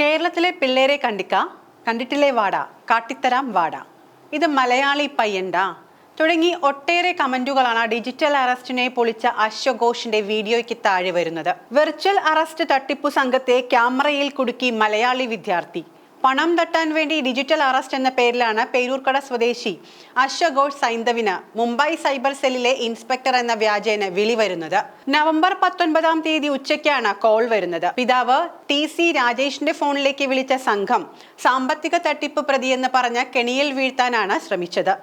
കേരളത്തിലെ പിള്ളേരെ കണ്ടിക്ക? കണ്ടിട്ടില്ലേ വാട? കാട്ടിത്തരാം വാട. ഇത് മലയാളി പയ്യണ്ട തുടങ്ങി ഒട്ടേറെ കമന്റുകളാണ് ഡിജിറ്റൽ അറസ്റ്റിനെ പൊളിച്ച അശ്വഘോഷിന്റെ വീഡിയോയ്ക്ക് താഴെ വരുന്നത്. വെർച്വൽ അറസ്റ്റ് തട്ടിപ്പു സംഘത്തെ ക്യാമറയിൽ കുടുക്കി മലയാളി വിദ്യാർത്ഥി. പണം തട്ടാൻ വേണ്ടി ഡിജിറ്റൽ അറസ്റ്റ് എന്ന പേരിലാണ് പേരൂർക്കട സ്വദേശി അശ്വഘോഷ് സൈന്ധവിന് മുംബൈ സൈബർ സെല്ലിലെ ഇൻസ്പെക്ടർ എന്ന വ്യാജേന വിളി വരുന്നത് നവംബർ പത്തൊൻപതാം തീയതി ഉച്ചയ്ക്കാണ് കോൾ വരുന്നത്. പിതാവ് ടി സി രാജേഷിന്റെ ഫോണിലേക്ക് വിളിച്ച സംഘം സാമ്പത്തിക തട്ടിപ്പ് പ്രതിയെന്ന് പറഞ്ഞ് കെണിയിൽ വീഴ്ത്താനാണ് ശ്രമിച്ചത്.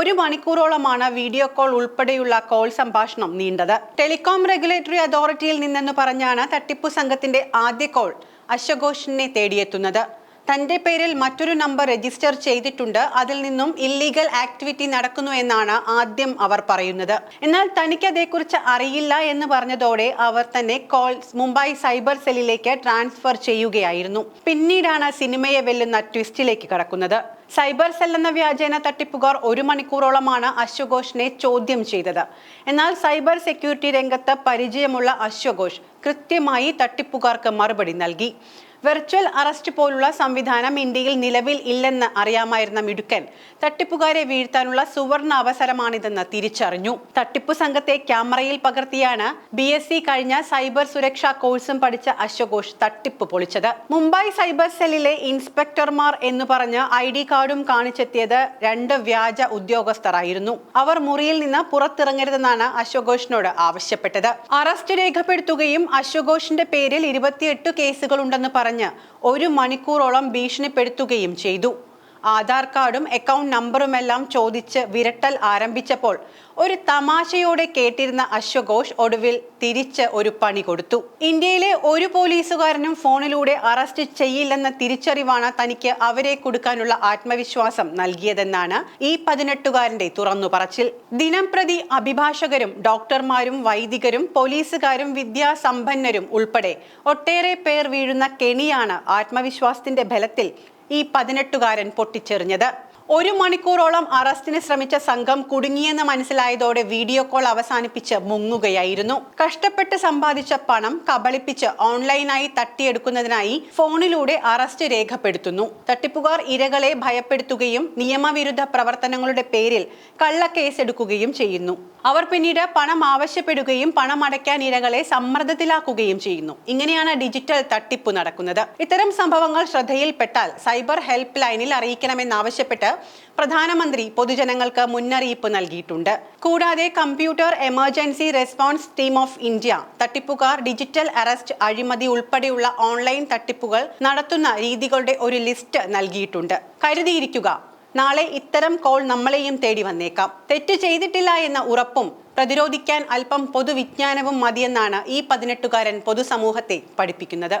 ഒരു മണിക്കൂറോളമാണ് വീഡിയോ കോൾ ഉൾപ്പെടെയുള്ള കോൾ സംഭാഷണം നീണ്ടത്. ടെലികോം റെഗുലേറ്ററി അതോറിറ്റിയിൽ നിന്നെന്ന് പറഞ്ഞാണ് തട്ടിപ്പു സംഘത്തിന്റെ ആദ്യ കോൾ അശ്വഘോഷിനെ തേടിയെത്തുന്നത്. തന്റെ പേരിൽ മറ്റൊരു നമ്പർ രജിസ്റ്റർ ചെയ്തിട്ടുണ്ട്. അതിൽ നിന്നും ഇല്ലീഗൽ ആക്ടിവിറ്റി നടക്കുന്നു എന്നാണ് ആദ്യം അവർ പറയുന്നത്. എന്നാൽ തനിക്ക് അതേക്കുറിച്ച് അറിയില്ല എന്ന് പറഞ്ഞതോടെ അവർ തന്നെ കോൾ മുംബൈ സൈബർ സെല്ലിലേക്ക് ട്രാൻസ്ഫർ ചെയ്യുകയായിരുന്നു. പിന്നീടാണ് സിനിമയെ വെല്ലുന്ന ട്വിസ്റ്റിലേക്ക് കടക്കുന്നത്. സൈബർ സെൽ എന്ന വ്യാജേന തട്ടിപ്പുകാർ ഒരു മണിക്കൂറോളമാണ് അശ്വഘോഷിനെ ചോദ്യം ചെയ്തത്. എന്നാൽ സൈബർ സെക്യൂരിറ്റി രംഗത്ത് പരിചയമുള്ള അശ്വഘോഷ് കൃത്യമായി തട്ടിപ്പുകാർക്ക് മറുപടി നൽകി. വെർച്വൽ അറസ്റ്റ് പോലുള്ള സംവിധാനം ഇന്ത്യയിൽ നിലവിൽ ഇല്ലെന്ന് അറിയാമായിരുന്ന മിടുക്കൻ തട്ടിപ്പുകാരെ വീഴ്ത്താനുള്ള സുവർണ അവസരമാണിതെന്ന് തിരിച്ചറിഞ്ഞു. തട്ടിപ്പു സംഘത്തെ ക്യാമറയിൽ പകർത്തിയാണ് ബി എസ് സി കഴിഞ്ഞ സൈബർ സുരക്ഷാ കോഴ്സും പഠിച്ച അശ്വഘോഷ് തട്ടിപ്പ് പൊളിച്ചത്. മുംബൈ സൈബർ സെല്ലിലെ ഇൻസ്പെക്ടർമാർ എന്ന് പറഞ്ഞ് ഐ ഡി കാർഡും കാണിച്ചെത്തിയത് രണ്ട് വ്യാജ ഉദ്യോഗസ്ഥരായിരുന്നു. അവർ മുറിയിൽ നിന്ന് പുറത്തിറങ്ങരുതെന്നാണ് അശ്വഘോഷിനോട് ആവശ്യപ്പെട്ടത്. അറസ്റ്റ് രേഖപ്പെടുത്തുകയും അശ്വഘോഷിന്റെ പേരിൽ ഇരുപത്തിയെട്ട് കേസുകളുണ്ടെന്ന് പറഞ്ഞ് ഒരു മണിക്കൂറോളം ഭീഷണിപ്പെടുത്തുകയും ചെയ്തു. ആധാർ കാർഡും അക്കൗണ്ട് നമ്പറുമെല്ലാം ചോദിച്ച് വിരട്ടൽ ആരംഭിച്ചപ്പോൾ ഒരു തമാശയോടെ കേട്ടിരുന്ന അശ്വഘോഷ് ഒടുവിൽ തിരിച്ച് ഒരു പണി കൊടുത്തു. ഇന്ത്യയിലെ ഒരു പോലീസുകാരനും ഫോണിലൂടെ അറസ്റ്റ് ചെയ്യില്ലെന്ന തിരിച്ചറിവാണ് തനിക്ക് അവരെ കൊടുക്കാനുള്ള ആത്മവിശ്വാസം നൽകിയതെന്നാണ് ഈ പതിനെട്ടുകാരന്റെ തുറന്നു പറച്ചിൽ ദിനം പ്രതി അഭിഭാഷകരും ഡോക്ടർമാരും വൈദികരും പോലീസുകാരും വിദ്യാസമ്പന്നരും ഉൾപ്പെടെ ഒട്ടേറെ പേർ വീഴുന്ന കെണിയാണ് ആത്മവിശ്വാസത്തിന്റെ ബലത്തിൽ ഈ പതിനെട്ടുകാരൻ പൊട്ടിച്ചെറിഞ്ഞത്. ഒരു മണിക്കൂറോളം അറസ്റ്റിന് ശ്രമിച്ച സംഘം കുടുങ്ങിയെന്ന് മനസ്സിലായതോടെ വീഡിയോ കോൾ അവസാനിപ്പിച്ച് മുങ്ങുകയായിരുന്നു. കഷ്ടപ്പെട്ട് സമ്പാദിച്ച പണം കബളിപ്പിച്ച് ഓൺലൈനായി തട്ടിയെടുക്കുന്നതിനായി ഫോണിലൂടെ അറസ്റ്റ് രേഖപ്പെടുത്തുന്നു. തട്ടിപ്പുകാർ ഇരകളെ ഭയപ്പെടുത്തുകയും നിയമവിരുദ്ധ പ്രവർത്തനങ്ങളുടെ പേരിൽ കള്ളക്കേസെടുക്കുകയും ചെയ്യുന്നു. അവർ പിന്നീട് പണം ആവശ്യപ്പെടുകയും പണം അടയ്ക്കാൻ ഇരകളെ സമ്മർദ്ദത്തിലാക്കുകയും ചെയ്യുന്നു. ഇങ്ങനെയാണ് ഡിജിറ്റൽ തട്ടിപ്പ് നടക്കുന്നത്. ഇത്തരം സംഭവങ്ങൾ ശ്രദ്ധയിൽപ്പെട്ടാൽ സൈബർ ഹെൽപ്പ് ലൈനിൽ അറിയിക്കണമെന്നാവശ്യപ്പെട്ട് പ്രധാനമന്ത്രി പൊതുജനങ്ങൾക്ക് മുന്നറിയിപ്പ് നൽകിയിട്ടുണ്ട്. കൂടാതെ computer emergency response team of India തട്ടിപ്പുകാർ digital arrest അഴിമതി ഉൾപ്പെടെയുള്ള ഓൺലൈൻ തട്ടിപ്പുകൾ നടത്തുന്ന രീതികളുടെ ഒരു ലിസ്റ്റ് നൽകിയിട്ടുണ്ട്. കരുതിയിരിക്കുക നാളെ ഇത്തരം കോൾ നമ്മളെയും തേടി വന്നേക്കാം. തെറ്റ് ചെയ്തിട്ടില്ല എന്ന ഉറപ്പും പ്രതിരോധിക്കാൻ അല്പം പൊതുവിജ്ഞാനവും മതിയെന്നാണ് ഈ പതിനെട്ടുകാരൻ പൊതുസമൂഹത്തെ പഠിപ്പിക്കുന്നത്.